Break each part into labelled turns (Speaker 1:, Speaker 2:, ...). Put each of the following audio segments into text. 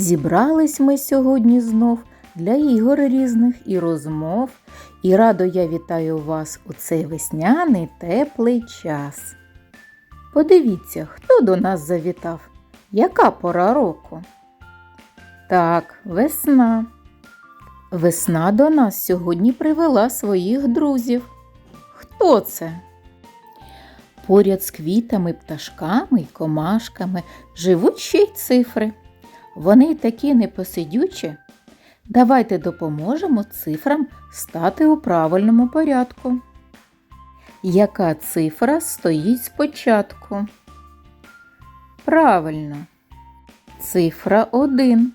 Speaker 1: Зібрались ми сьогодні знов для ігор різних і розмов, і радо я вітаю вас у цей весняний теплий час. Подивіться, хто до нас завітав, яка пора року? Так, весна. Весна до нас сьогодні привела своїх друзів. Хто це? Поряд з квітами, пташками й комашками живуть ще й цифри. Вони такі непосидючі. Давайте допоможемо цифрам стати у правильному порядку. Яка цифра стоїть спочатку? Правильно. Цифра 1.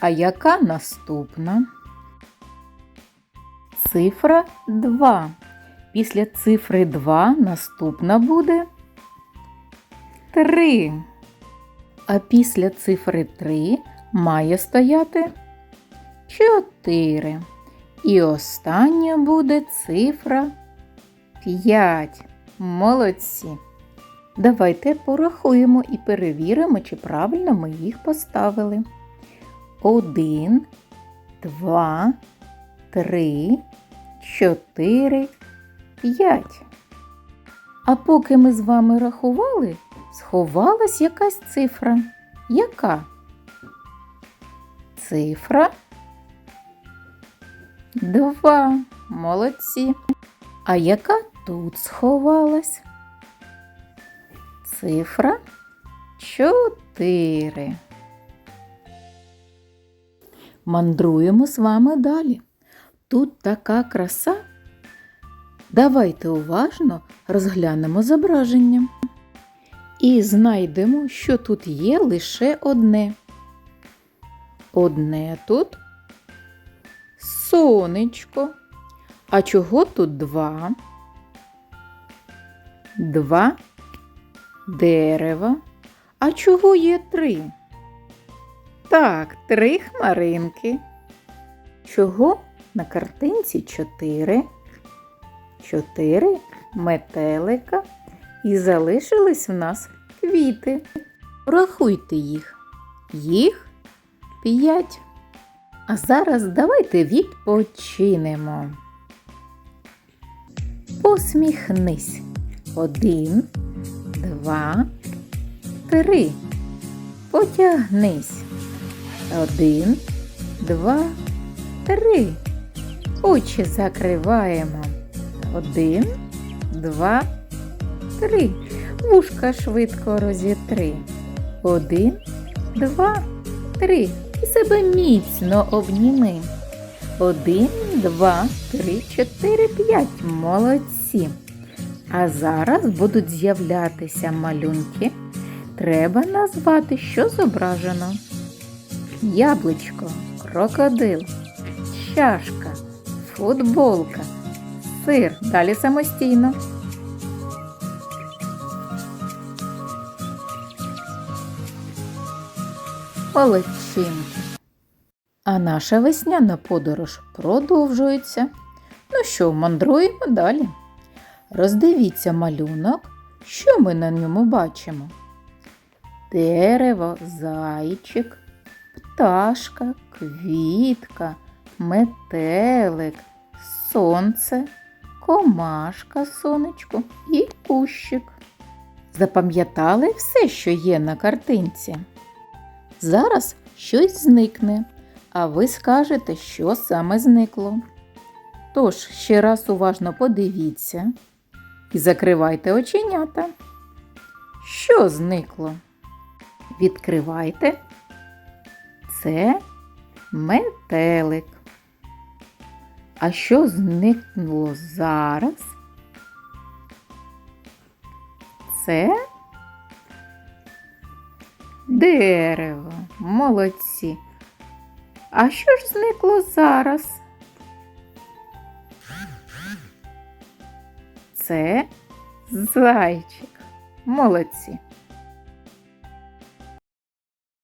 Speaker 1: А яка наступна? Цифра 2. Після цифри 2 наступна буде 3. А після цифри 3 має стояти 4. І остання буде цифра 5. Молодці. Давайте порахуємо і перевіримо, чи правильно ми їх поставили. 1, 2, 3, 4, 5. А поки ми з вами рахували, сховалась якась цифра. Яка? Цифра 2. Молодці. А яка тут сховалась? Цифра 4. Мандруємо з вами далі. Тут така краса. Давайте уважно розглянемо зображення. І знайдемо, що тут є лише одне. Одне тут сонечко. А чого тут два? Два дерева. А чого є три? Так, три хмаринки. Чого на картинці чотири? Чотири метелика і залишились в нас квіти. Рахуйте їх. Їх п'ять. А зараз давайте відпочинемо. Посміхнись. Один, два, три. Потягнись. Один, два, три. Очі закриваємо. Один, два, три. Вушка швидко розітри. Один, два, три. І себе міцно обніми. Один, два, три, чотири, п'ять. Молодці. А зараз будуть з'являтися малюнки. Треба назвати, що зображено. Яблучко, крокодил, чашка, футболка, сир. Далі самостійно. Молодчинки. А наша весняна подорож продовжується. Ну що, мандруємо далі. Роздивіться малюнок, що ми на ньому бачимо. Дерево, зайчик, пташка, квітка, метелик, сонце, комашка, сонечко і кущик. Запам'ятали все, що є на картинці? Зараз щось зникне, а ви скажете, що саме зникло. Тож, ще раз уважно подивіться і закривайте оченята. Що зникло? Відкривайте. Це метелик. А що зникнуло зараз? Це дерево. Молодці. А що ж зникло зараз? Це зайчик. Молодці.